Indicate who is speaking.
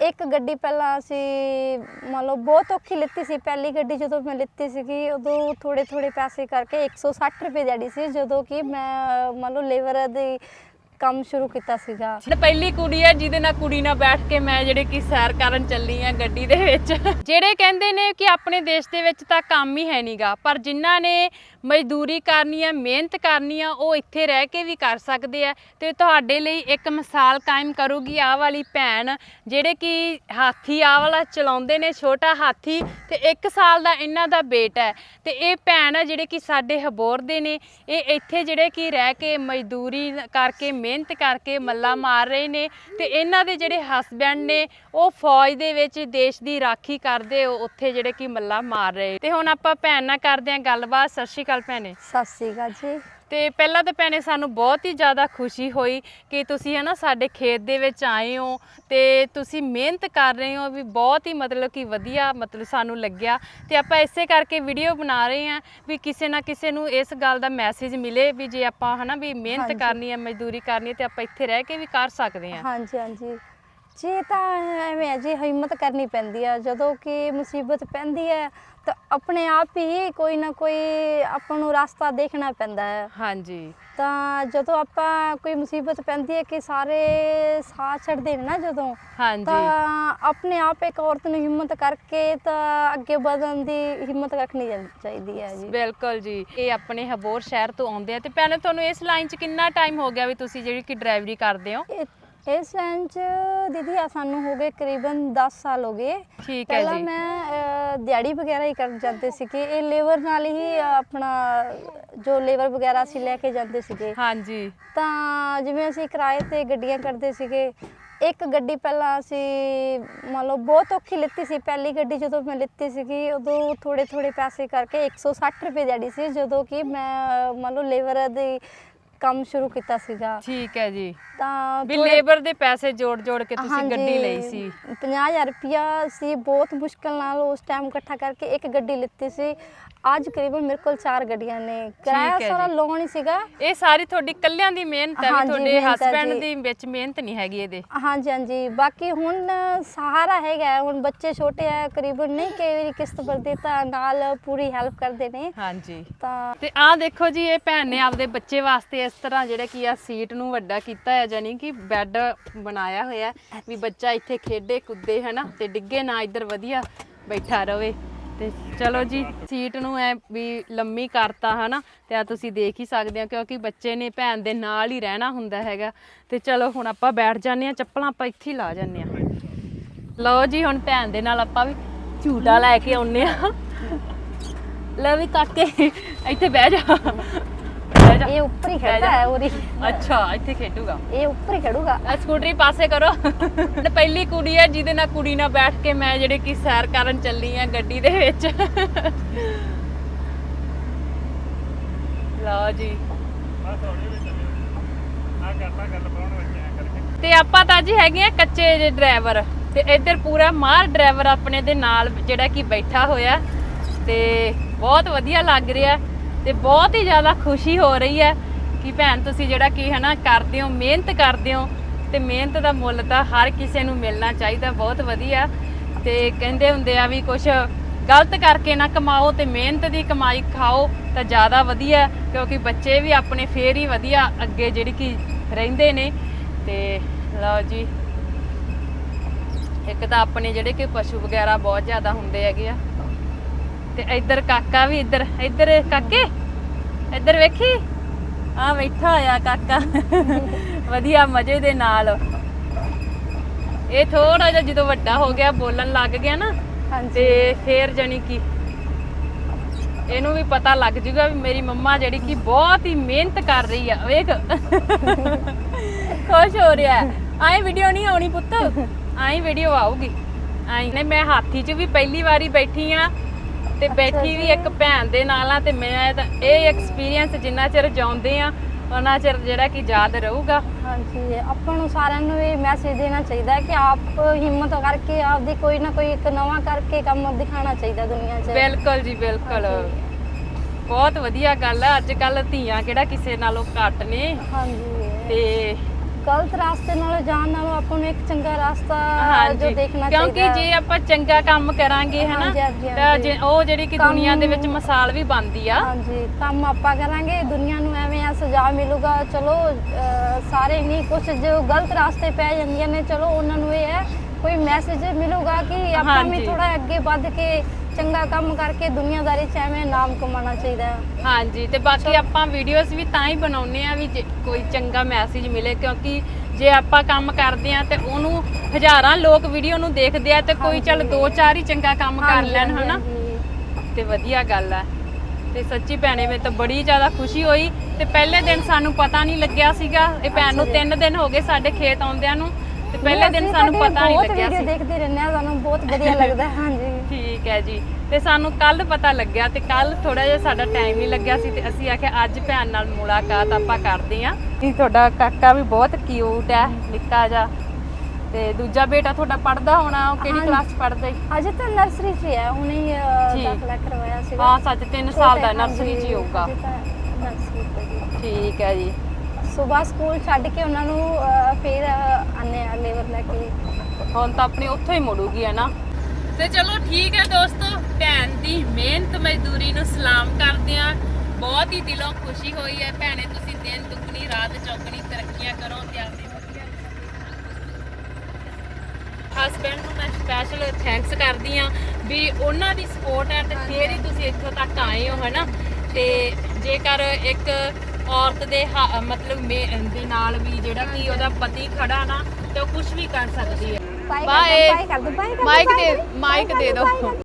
Speaker 1: ਇੱਕ ਗੱਡੀ ਪਹਿਲਾਂ ਅਸੀਂ ਮੰਨ ਲਓ ਬਹੁਤ ਔਖੀ ਲਿੱਤੀ ਸੀ। ਪਹਿਲੀ ਗੱਡੀ ਜਦੋਂ ਮੈਂ ਲਿੱਤੀ ਸੀਗੀ, ਉਦੋਂ ਥੋੜ੍ਹੇ ਥੋੜ੍ਹੇ ਪੈਸੇ ਕਰਕੇ 160 ਰੁਪਏ ਦਿਹਾੜੀ ਸੀ, ਜਦੋਂ ਕਿ ਮੈਂ, ਮੰਨ ਲਓ ਲੇਬਰ ਦੀ ਕੰਮ ਸ਼ੁਰੂ ਕੀਤਾ ਸੀਗਾ।
Speaker 2: ਤੇ ਪਹਿਲੀ ਕੁੜੀ ਹੈ, ਜਿਹਦੇ ਨਾਲ ਕੁੜੀ ਨਾਲ ਬੈਠ ਕੇ ਮੈਂ ਜਿਹੜੇ ਕਿ ਸੈਰ ਕਰਨ ਚੱਲੀ ਆ ਗੱਡੀ ਦੇ ਵਿੱਚ। ਜਿਹੜੇ ਕਹਿੰਦੇ ਨੇ ਕਿ ਆਪਣੇ ਦੇਸ਼ ਦੇ ਵਿੱਚ ਤਾਂ ਕੰਮ ਹੀ ਹੈ ਨਹੀਂਗਾ ਪਰ ਜਿਨ੍ਹਾਂ ਨੇ ਮਜ਼ਦੂਰੀ ਕਰਨੀ ਆ ਮਿਹਨਤ ਕਰਨੀ ਆ ਉਹ ਇੱਥੇ ਰਹਿ ਕੇ ਵੀ ਕਰ ਸਕਦੇ ਆ ਤੇ ਤੁਹਾਡੇ ਲਈ ਇੱਕ ਮਿਸਾਲ ਕਾਇਮ ਕਰੂਗੀ ਆਹ ਵਾਲੀ ਭੈਣ, ਜਿਹੜੇ ਕਿ ਹਾਥੀ ਆਹ ਵਾਲਾ ਚਲਾਉਂਦੇ ਨੇ, ਛੋਟਾ ਹਾਥੀ, ਤੇ 1 ਸਾਲ ਦਾ ਇਹਨਾਂ ਦਾ ਬੇਟਾ ਹੈ। ਤੇ ਇਹ ਭੈਣ ਆ, ਜਿਹੜੇ ਕਿ ਸਾਡੇ ਹਬੋਰ ਦੇ ਨੇ, ਇਹ ਇੱਥੇ ਜਿਹੜੇ ਕਿ ਰਹਿ ਕੇ ਮਜ਼ਦੂਰੀ ਕਰਕੇ ਮਿਹਨਤ ਕਰਕੇ ਮੱਲਾ ਮਾਰ ਰਹੇ ਨੇ ਤੇ ਇਹਨਾਂ ਦੇ ਜਿਹੜੇ ਹਸਬੈਂਡ ਨੇ, ਉਹ ਫੌਜ ਦੇ ਵਿੱਚ ਦੇਸ਼ ਦੀ ਰਾਖੀ ਕਰਦੇ ਉੱਥੇ ਜਿਹੜੇ ਕਿ ਮੱਲਾ ਮਾਰ ਰਹੇ ਤੇ ਹੁਣ ਆਪਾਂ ਭੈਣ ਨਾਲ ਕਰਦੇ ਹਾਂ ਗੱਲਬਾਤ। ਸਤਿ ਸ਼੍ਰੀ ਅਕਾਲ ਭੈਣੇ।
Speaker 1: ਸਤਿ ਸ੍ਰੀ ਅਕਾਲ ਜੀ।
Speaker 2: ਤੇ ਪਹਿਲਾਂ ਤਾਂ ਭੈਣੇ ਸਾਨੂੰ ਬਹੁਤ ਹੀ ਜ਼ਿਆਦਾ ਖੁਸ਼ੀ ਹੋਈ ਕਿ ਤੁਸੀਂ ਹੈ ਨਾ ਸਾਡੇ ਖੇਤ ਦੇ ਵਿੱਚ ਆਏ ਹੋ ਤੇ ਤੁਸੀਂ ਮਿਹਨਤ ਕਰ ਰਹੇ ਹੋ ਵੀ ਬਹੁਤ ਹੀ ਮਤਲਬ ਕਿ ਵਧੀਆ ਮਤਲਬ ਸਾਨੂੰ ਲੱਗਿਆ ਤੇ ਆਪਾਂ ਇਸੇ ਕਰਕੇ ਵੀਡੀਓ ਬਣਾ ਰਹੇ ਹਾਂ ਵੀ ਕਿਸੇ ਨਾ ਕਿਸੇ ਨੂੰ ਇਸ ਗੱਲ ਦਾ ਮੈਸੇਜ ਮਿਲੇ ਵੀ ਜੇ ਆਪਾਂ ਹਨਾ ਵੀ ਮਿਹਨਤ। ਕਰਨੀ ਹੈ ਮਜ਼ਦੂਰੀ ਕਰਨੀ ਹੈ ਤੇ ਆਪਾਂ ਇੱਥੇ ਰਹਿ ਕੇ ਵੀ ਕਰ ਸਕਦੇ ਹਾਂ
Speaker 1: ਹਾਂਜੀ ਹਾਂਜੀ ਜੀ ਤਾਂ ਐਵੇਂ ਹੈ ਜੀ ਹਿੰਮਤ ਕਰਨੀ ਪੈਂਦੀ ਹੈ ਜਦੋਂ ਕਿ ਮੁਸੀਬਤ ਪੈਂਦੀ ਹੈ ਤਾਂ ਆਪਣੇ ਆਪ ਹੀ ਕੋਈ ਨਾ ਕੋਈ ਆਪਾਂ ਨੂੰ ਰਸਤਾ ਦੇਖਣਾ ਪੈਂਦਾ ਹੈ।
Speaker 2: ਹਾਂਜੀ।
Speaker 1: ਤਾਂ ਜਦੋਂ ਆਪਾਂ ਕੋਈ ਮੁਸੀਬਤ ਪੈਂਦੀ ਹੈ ਕਿ ਸਾਰੇ ਸਾਥ ਛੱਡਦੇ ਨੇ ਨਾ ਜਦੋਂ
Speaker 2: ਹਾਂਜੀ।
Speaker 1: ਤਾਂ ਆਪਣੇ ਆਪ ਇੱਕ ਔਰਤ ਨੂੰ ਹਿੰਮਤ ਕਰਕੇ ਤਾਂ ਅੱਗੇ ਵਧਣ ਦੀ ਹਿੰਮਤ ਰੱਖਣੀ ਚਾਹੀਦੀ ਹੈ ਜੀ।
Speaker 2: ਬਿਲਕੁਲ ਜੀ। ਇਹ ਆਪਣੇ ਹਬੋਰ ਸ਼ਹਿਰ ਤੋਂ ਆਉਂਦੇ ਆ ਤੇ ਭੈਣੇ ਤੁਹਾਨੂੰ ਇਸ ਲਾਈਨ 'ਚ ਕਿੰਨਾ ਟਾਈਮ ਹੋ ਗਿਆ ਵੀ ਤੁਸੀਂ ਜਿਹੜੀ ਕਿ ਡਰਾਈਵਰੀ ਕਰਦੇ ਹੋ?
Speaker 1: ਇਹ- ਇਸ ਲਾਈਨ 'ਚ ਦੀਦੀ ਆ ਸਾਨੂੰ ਹੋ ਗਏ ਕਰੀਬਨ 10 ਸਾਲ ਹੋ ਗਏ।
Speaker 2: ਠੀਕ ਹੈ
Speaker 1: ਪਹਿਲਾਂ
Speaker 2: ਜੀ।
Speaker 1: ਮੈਂ ਦਿਹਾੜੀ ਵਗੈਰਾ ਹੀ ਕਰ ਜਾਂਦੇ ਸੀਗੇ। ਇਹ ਲੇਬਰ ਨਾਲ ਹੀ ਆਪਣਾ ਜੋ ਲੇਬਰ ਵਗੈਰਾ ਅਸੀਂ ਲੈ ਕੇ ਜਾਂਦੇ ਸੀਗੇ।
Speaker 2: ਹਾਂਜੀ।
Speaker 1: ਤਾਂ ਜਿਵੇਂ ਅਸੀਂ ਕਿਰਾਏ ਤੇ ਗੱਡੀਆਂ ਕਰਦੇ ਸੀਗੇ ਇੱਕ ਗੱਡੀ ਪਹਿਲਾਂ ਅਸੀਂ ਮੰਨ ਲਓ ਬਹੁਤ ਔਖੀ ਲਿੱਤੀ ਸੀ। ਪਹਿਲੀ ਗੱਡੀ ਜਦੋਂ ਮੈਂ ਲਿੱਤੀ ਸੀਗੀ ਉਦੋਂ ਥੋੜੇ ਥੋੜੇ ਪੈਸੇ ਕਰਕੇ 160 ਰੁਪਏ ਦਿਹਾੜੀ ਸੀ। ਜਦੋਂ ਕਿ ਮੈਂ ਮੰਨ ਲਓ ਲੇਬਰ ਦੀ ਕੰਮ ਸ਼ੁਰੂ ਕੀਤਾ ਸੀਗਾ।
Speaker 2: ਠੀਕ ਹੈ ਜੀ।
Speaker 1: ਤਾਂ
Speaker 2: ਵੀ ਲੇਬਰ ਦੇ ਪੈਸੇ ਜੋੜ ਜੋੜ ਕੇ ਤੁਸੀਂ ਗੱਡੀ ਲਈ ਸੀ।
Speaker 1: 50000 ਰੁਪਇਆ ਸੀ ਬਹੁਤ ਮੁਸ਼ਕਲ ਨਾਲ ਉਸ ਟਾਈਮ ਇਕੱਠਾ ਕਰਕੇ ਇੱਕ ਗੱਡੀ ਲਿੱਤੀ ਸੀ। ਅੱਜ ਕਰੀਬਨ ਮੇਰੇ ਕੋਲ ਚਾਰ ਗੱਡੀਆਂ ਨੇ। ਕਿਰਾਇਆ
Speaker 2: ਹੈ
Speaker 1: ਸਾਰਾ
Speaker 2: ਜੀ।
Speaker 1: ਲੋਨ ਹੀ ਸੀਗਾ।
Speaker 2: ਇਹ ਸਾਰੀ ਤੁਹਾਡੀ ਕੱਲਿਆਂ ਦੀ ਮਿਹਨਤ ਹੈ ਵੀ
Speaker 1: ਹਾਂਜੀ,
Speaker 2: ਤੁਹਾਡੇ
Speaker 1: ਮਿਹਨਤ ਹੈ
Speaker 2: ਹਸਬੰਡ
Speaker 1: ਜੀ।
Speaker 2: ਦੀ ਵਿੱਚ ਮਿਹਨਤ ਨਹੀਂ ਹੈਗੀ ਇਹਦੇ।
Speaker 1: ਹਾਂਜੀ ਹਾਂਜੀ। ਬਾਕੀ ਹੁਣ ਸਹਾਰਾ ਹੈਗਾ ਹੈ, ਹੁਣ ਬੱਚੇ ਛੋਟੇ ਆ ਕਰੀਬਨ ਨਹੀਂ ਕਈ ਵਾਰੀ ਕਿਸ਼ਤ ਭਰਦੇ ਤਾਂ ਨਾਲ ਪੂਰੀ ਹੈਲਪ ਕਰਦੇ ਨੇ।
Speaker 2: ਹਾਂਜੀ।
Speaker 1: ਤਾਂ
Speaker 2: ਤੇ ਆਹ ਦੇਖੋ ਜੀ ਇਹ ਭੈਣ ਨੇ ਆਪਦੇ ਬੱਚੇ ਵਾਸਤੇ ਇਸ ਤਰ੍ਹਾਂ ਜਿਹੜਾ ਕੀ ਆ ਸੀਟ ਨੂੰ ਵੱਡਾ ਕੀਤਾ ਹੈ ਜਾਨੀ ਕਿ ਬੈੱਡ ਬਣਾਇਆ ਹੋਇਆ ਹੈ ਵੀ ਬੱਚਾ ਇੱਥੇ ਖੇਡੇ, ਕੁੱਦੇ, ਹਨਾ, ਤੇ ਡਿੱਗੇ ਨਾ, ਇੱਧਰ ਵਧੀਆ ਬੈਠਾ ਰਵੇ। ਤੇ ਚਲੋ ਜੀ, ਸੀਟ ਨੂੰ ਐ ਵੀ ਲੰਮੀ ਕਰਤਾ, ਹਨਾ, ਤੇ ਆ ਤੁਸੀਂ ਦੇਖ ਹੀ ਸਕਦੇ ਹੋ, ਕਿਉਂਕਿ ਬੱਚੇ ਨੇ ਭੈਣ ਦੇ ਨਾਲ ਹੀ ਰਹਿਣਾ ਹੁੰਦਾ ਹੈਗਾ। ਤੇ ਚਲੋ, ਹੁਣ ਆਪਾਂ ਬੈਠ ਜਾਂਦੇ ਆ ਚੱਪਲਾਂ ਆਪਾਂ ਇੱਥੇ ਹੀ ਲਾ ਜਾਂਦੇ ਆ ਲਓ ਜੀ, ਹੁਣ ਭੈਣ ਦੇ ਨਾਲ ਆਪਾਂ ਵੀ ਝੂਟਾ ਲੈ ਕੇ ਆਉਨੇ ਆ ਲੈ ਵੀ ਕਾਕੇ, ਇੱਥੇ ਬਹਿ ਜਾ ਬਹਿ ਜਾ।
Speaker 1: ਇਹ ਉੱਪਰ ਹੀ ਖੜਦਾ ਹੈ ਉਹਦੀ
Speaker 2: ਅੱਛਾ ਇੱਥੇ ਖੇਡੂਗਾ।
Speaker 1: ਇਹ ਉੱਪਰ ਹੀ ਖੜੂਗਾ
Speaker 2: ਆ ਸਕੂਟਰੀ ਪਾਸੇ ਕਰੋ। ਤੇ ਪਹਿਲੀ ਕੁੜੀ ਹੈ ਜਿਹਦੇ ਨਾਲ ਕੁੜੀ ਨਾਲ ਬੈਠ ਕੇ ਮੈਂ ਜਿਹੜੇ ਕਿ ਸੈਰ ਕਰਨ ਚੱਲੀ ਆ ਗੱਡੀ ਦੇ ਵਿੱਚ। ਲਓ ਜੀ। ਤੇ ਆਪਾਂ ਤਾਂ ਜੀ ਹੈਗੇ ਆ ਕੱਚੇ ਜੇ ਡਰਾਈਵਰ। ਤੇ ਇੱਧਰ ਪੂਰਾ ਮਾਰ ਡਰਾਈਵਰ ਆਪਣੇ ਦੇ ਨਾਲ ਜਿਹੜਾ ਕਿ ਬੈਠਾ ਹੋਇਆ। ਤੇ ਬਹੁਤ ਵਧੀਆ ਲੱਗ ਰਿਹਾ। ਤੇ ਬਹੁਤ ਹੀ ਜ਼ਿਆਦਾ ਖੁਸ਼ੀ ਹੋ ਰਹੀ ਹੈ ਕਿ ਭੈਣ ਤੁਸੀਂ ਜਿਹੜਾ ਕੀ ਹੈ ਨਾ ਕਰਦੇ ਹੋ, ਮਿਹਨਤ ਕਰਦੇ ਹੋ ਤੇ ਮਿਹਨਤ ਦਾ ਮੁੱਲ ਤਾਂ ਹਰ ਕਿਸੇ ਨੂੰ ਮਿਲਣਾ ਚਾਹੀਦਾ, ਬਹੁਤ ਵਧੀਆ। ਤੇ ਕਹਿੰਦੇ ਹੁੰਦੇ ਆ ਵੀ ਕੁਝ ਗਲਤ ਕਰਕੇ ਨਾ ਕਮਾਓ ਤੇ ਮਿਹਨਤ ਦੀ ਕਮਾਈ ਖਾਓ ਤਾਂ ਜ਼ਿਆਦਾ ਵਧੀਆ, ਕਿਉਂਕਿ ਬੱਚੇ ਵੀ ਆਪਣੇ ਫੇਰ ਹੀ ਵਧੀਆ ਅੱਗੇ ਜਿਹੜੀ ਕਿ ਰਹਿੰਦੇ ਨੇ। ਤੇ ਲਓ ਜੀ, ਇੱਕ ਤਾਂ ਆਪਣੇ ਜਿਹੜੇ ਕਿ ਪਸ਼ੂ ਵਗੈਰਾ ਬਹੁਤ ਜ਼ਿਆਦਾ ਹੁੰਦੇ ਹੈਗੇ ਆ। ਤੇ ਇੱਧਰ ਕਾਕਾ ਵੀ ਇੱਧਰ ਇੱਧਰ ਕਾਕੇ ਇੱਧਰ ਵੇਖੀ? ਆ ਬੈਠਾ ਹੋਇਆ ਕਾਕਾ। ਵਧੀਆ ਮਜ਼ੇ ਦੇ ਨਾਲ। ਇਹ ਥੋੜਾ ਜਿਹਾ ਜਦੋਂ ਵੱਡਾ ਹੋ ਗਿਆ ਬੋਲਣ ਲੱਗ ਗਿਆ ਨਾ
Speaker 1: ਹਾਂਜੀ।
Speaker 2: ਤੇ ਫੇਰ ਜਾਨੀ ਕਿ ਇਹਨੂੰ ਵੀ ਪਤਾ ਲੱਗ ਜੂਗਾ ਵੀ ਮੇਰੀ ਮੰਮਾ ਜਿਹੜੀ ਕਿ ਬਹੁਤ ਹੀ ਮਿਹਨਤ ਕਰ ਰਹੀ ਆ ਵੇਖ। ਖੁਸ਼ ਹੋ ਰਿਹਾ। ਆਏ ਵੀਡੀਓ ਨਹੀਂ ਆਉਣੀ ਪੁੱਤ। ਆਈ ਵੀਡੀਓ ਆਊਗੀ। ਆਈ ਨੇ ਮੈਂ ਹਾਥੀ 'ਚ ਵੀ ਪਹਿਲੀ ਵਾਰੀ ਬੈਠੀ ਆ। ਤੇ ਬੈਠੀ ਵੀ ਇੱਕ ਭੈਣ ਦੇ ਨਾਲ ਆ ਤੇ ਮੈਂ ਤਾਂ ਇਹ ਐਕਸਪੀਰੀਅੰਸ ਜਿੰਨਾ ਚਿਰ ਜਾਉਂਦੇ ਆ ਉਹਨਾਂ ਚਿਰ ਜਿਹੜਾ ਕਿ ਯਾਦ ਰਹੂਗਾ।
Speaker 1: ਹਾਂਜੀ ਆਪਾਂ ਨੂੰ ਸਾਰਿਆਂ ਨੂੰ ਇਹ ਮੈਸੇਜ ਦੇਣਾ ਚਾਹੀਦਾ ਹੈ ਕਿ ਆਪ ਹਿੰਮਤ ਕਰਕੇ ਆਪਦੀ ਕੋਈ ਨਾ ਕੋਈ ਇੱਕ ਨਵਾਂ ਕਰਕੇ ਕੰਮ ਦਿਖਾਉਣਾ ਚਾਹੀਦਾ ਦੁਨੀਆ 'ਚ।
Speaker 2: ਬਿਲਕੁਲ ਜੀ ਬਿਲਕੁਲ। ਬਹੁਤ ਵਧੀਆ ਗੱਲ ਆ। ਅੱਜ ਕੱਲ ਧੀਆਂ ਕਿਹੜਾ ਕਿਸੇ ਨਾਲੋਂ ਘੱਟ ਨੇ।
Speaker 1: ਹਾਂਜੀ।
Speaker 2: ਤੇ
Speaker 1: ਗਲਤ ਰਾਸਤੇ ਨਾਲ ਜਾਣ ਨਾਲੋਂ ਆਪਾਂ ਨੂੰ ਇੱਕ ਚੰਗਾ ਰਾਸਤਾ ਜੋ ਦੇਖਣਾ
Speaker 2: ਕਿਉਂਕਿ
Speaker 1: ਚਾਹੀਦਾ
Speaker 2: ਜੇ ਆਪਾਂ ਚੰਗਾ ਕੰਮ ਕਰਾਂਗੇ ਹਨਾ ਤਾਂ ਉਹ ਜਿਹੜੀ ਕਿ ਦੁਨੀਆ ਦੇ ਵਿੱਚ ਮਿਸਾਲ ਵੀ ਬਣਦੀ ਆ।
Speaker 1: ਹਾਂਜੀ ਕੰਮ ਆਪਾਂ ਕਰਾਂਗੇ ਦੁਨੀਆ ਨੂੰ ਐਵੇਂ ਆ ਸਜ਼ਾ ਮਿਲੂਗਾ ਚਲੋ ਸਾਰੇ ਨਹੀਂ ਕੁਝ ਜੋ ਗਲਤ ਰਾਸਤੇ ਪੈ ਜਾਂਦੀਆਂ ਨੇ ਚਲੋ ਉਹਨਾਂ ਨੂੰ ਇਹ ਹੈ ਕੋਈ ਮੈਸੇਜ ਮਿਲੂਗਾ ਕਿ ਆਪਾਂ ਵੀ। ਥੋੜਾ ਅੱਗੇ ਵੱਧ ਕੇ ਚੰਗਾ ਕੰਮ ਕਰਕੇ ਦੁਨੀਆਦਾਰੀ 'ਚ ਐਵੇਂ ਨਾਮ ਕਮਾਉਣਾ ਚਾਹੀਦਾ ਹੈ।
Speaker 2: ਹਾਂਜੀ ਤੇ ਬਾਕੀ ਆਪਾਂ ਵੀਡੀਓਜ਼ ਵੀ ਤਾਂ ਹੀ ਬਣਾਉਂਦੇ ਆ ਵੀ ਜੇ ਕੋਈ ਚੰਗਾ ਮੈਸੇਜ ਮਿਲੇ ਕਿਉਂਕਿ ਜੇ ਆਪਾਂ ਕੰਮ ਕਰਦੇ ਆ ਤੇ ਉਹਨੂੰ ਹਜ਼ਾਰਾਂ ਲੋਕ ਵੀਡੀਓ ਨੂੰ ਦੇਖਦੇ ਆ ਤੇ ਕੋਈ ਚੱਲ
Speaker 1: ਹਾਂਜੀ।
Speaker 2: ਦੋ ਚਾਰ ਹੀ ਚੰਗਾ ਕੰਮ ਕਰ
Speaker 1: ਹਾਂਜੀ,
Speaker 2: ਲੈਣ
Speaker 1: ਹਾਂਜੀ,
Speaker 2: ਹਨਾ?
Speaker 1: ਹਾਂਜੀ।
Speaker 2: ਤੇ ਵਧੀਆ ਗੱਲ ਆ। ਤੇ ਸੱਚੀ ਭੈਣੇ ਮੈਨੂੰ ਤਾਂ ਬੜੀ ਜ਼ਿਆਦਾ ਖੁਸ਼ੀ ਹੋਈ। ਤੇ ਪਹਿਲੇ ਦਿਨ ਸਾਨੂੰ ਪਤਾ ਨਹੀਂ ਲੱਗਿਆ ਸੀਗਾ। ਇਹ ਭੈਣ ਨੂੰ
Speaker 1: ਅੱਛਾ ਜੀ।
Speaker 2: 3 ਦਿਨ ਹੋ ਗਏ ਸਾਡੇ ਖੇਤ ਆਉਂਦਿਆਂ ਨੂੰ। ਤੇ ਪਹਿਲੇ ਦਿਨ ਸਾਨੂੰ ਪਤਾ ਨਹੀਂ
Speaker 1: ਬਹੁਤ
Speaker 2: ਲੱਗਿਆ
Speaker 1: ਵੀਡੀਓ
Speaker 2: ਸੀ।
Speaker 1: ਦੇਖਦੇ ਰਹਿੰਦੇ ਆ ਸਾਨੂੰ ਬਹੁਤ ਵਧੀਆ ਲੱਗਦਾ ਹਾਂਜੀ।
Speaker 2: ਠੀਕ ਹੈ ਜੀ। ਤੇ ਸਾਨੂੰ ਕੱਲ ਪਤਾ ਲੱਗਿਆ ਤੇ ਕੱਲ ਥੋੜਾ ਜਿਹਾ ਸਾਡਾ ਟਾਈਮ ਨਹੀਂ ਲੱਗਿਆ ਸੀ ਤੇ ਅਸੀਂ ਆਖਿਆ ਅੱਜ ਭੈਣ ਨਾਲ ਮੁਲਾਕਾਤ ਆਪਾਂ ਕਰਦੇ ਆਂ ਇਹ ਤੁਹਾਡਾ ਕਾਕਾ ਵੀ ਬਹੁਤ ਕਿਊਟ ਹੈ ਨਿੱਕਾ ਜਿਹਾ। ਤੇ ਦੂਜਾ ਬੇਟਾ ਤੁਹਾਡਾ ਪੜਦਾ ਹੋਣਾ ਉਹ ਕਿਹੜੀ। ਕਲਾਸ ਚ ਪੜਦਾ ਹੈ
Speaker 1: ਅਜੇ ਤਾਂ ਨਰਸਰੀ 'ਚ ਹੀ ਹੁਣੇ ਹੀ
Speaker 2: ਜੀ।
Speaker 1: ਦਾਖਲਾ ਕਰਵਾਇਆ ਸੀਗਾ।
Speaker 2: ਹਾਂ ਸੱਚ 3 ਸਾਲ ਦਾ ਨਰਸਰੀ ਚ ਹੀ ਹੋਊਗਾ।
Speaker 1: ਜੀ
Speaker 2: ਠੀਕ ਹੈ ਜੀ।
Speaker 1: ਸਵੇਰ ਸਕੂਲ ਛੱਡ ਕੇ ਉਹਨਾਂ ਨੂੰ ਅਹ, ਫਿਰ ਆਨੇ ਆ ਲੇਵਰ ਲੈ ਕੇ।
Speaker 2: ਹੁਣ ਤਾਂ ਆਪਣੀ ਉੱਥੋਂ ਹੀ ਮੁੜੂਗੀ ਹੈ ਨਾ? ਤੇ ਚਲੋ ਠੀਕ ਹੈ ਦੋਸਤੋ ਭੈਣ ਦੀ ਮਿਹਨਤ ਮਜ਼ਦੂਰੀ ਨੂੰ ਸਲਾਮ ਕਰਦੇ ਆ ਬਹੁਤ ਹੀ ਦਿਲੋਂ ਖੁਸ਼ੀ ਹੋਈ ਹੈ। ਭੈਣੇ ਤੁਸੀਂ ਦਿਨ ਦੁੱਗਣੀ ਰਾਤ ਚੌਗਣੀ ਤਰੱਕੀਆਂ ਕਰੋ ਤੇ ਆਪਣੀ ਹਸਬੈਂਡ ਨੂੰ ਮੈਂ ਸਪੈਸ਼ਲ ਥੈਂਕਸ ਕਰਦੀ ਆ ਵੀ ਉਹਨਾਂ ਦੀ ਸਪੋਰਟ ਹੈ ਤੇ ਫੇਰ ਹੀ ਤੁਸੀਂ ਇੱਥੋਂ ਤੱਕ ਆਏ ਹੋ ਹਨਾ ਤੇ ਜੇਕਰ ਇੱਕ ਔਰਤ ਦੇ ਹ- ਮਤਲਬ ਮੇ- ਦੇ ਨਾਲ ਵੀ ਜਿਹੜਾ ਕਿ ਉਹਦਾ ਪਤੀ ਖੜਾ ਨਾ ਤੇ ਉਹ ਕੁਝ ਵੀ ਕਰ ਸਕਦੀ ਹੈ
Speaker 1: ਬਾਏ. ਬਾਏ ਕਰ ਦੋ ਬਾਏ ਕਰ ਦੋ
Speaker 2: ਮਾਈਕ ਦੇ ਮਾਈਕ ਦੇ ਦਿਓ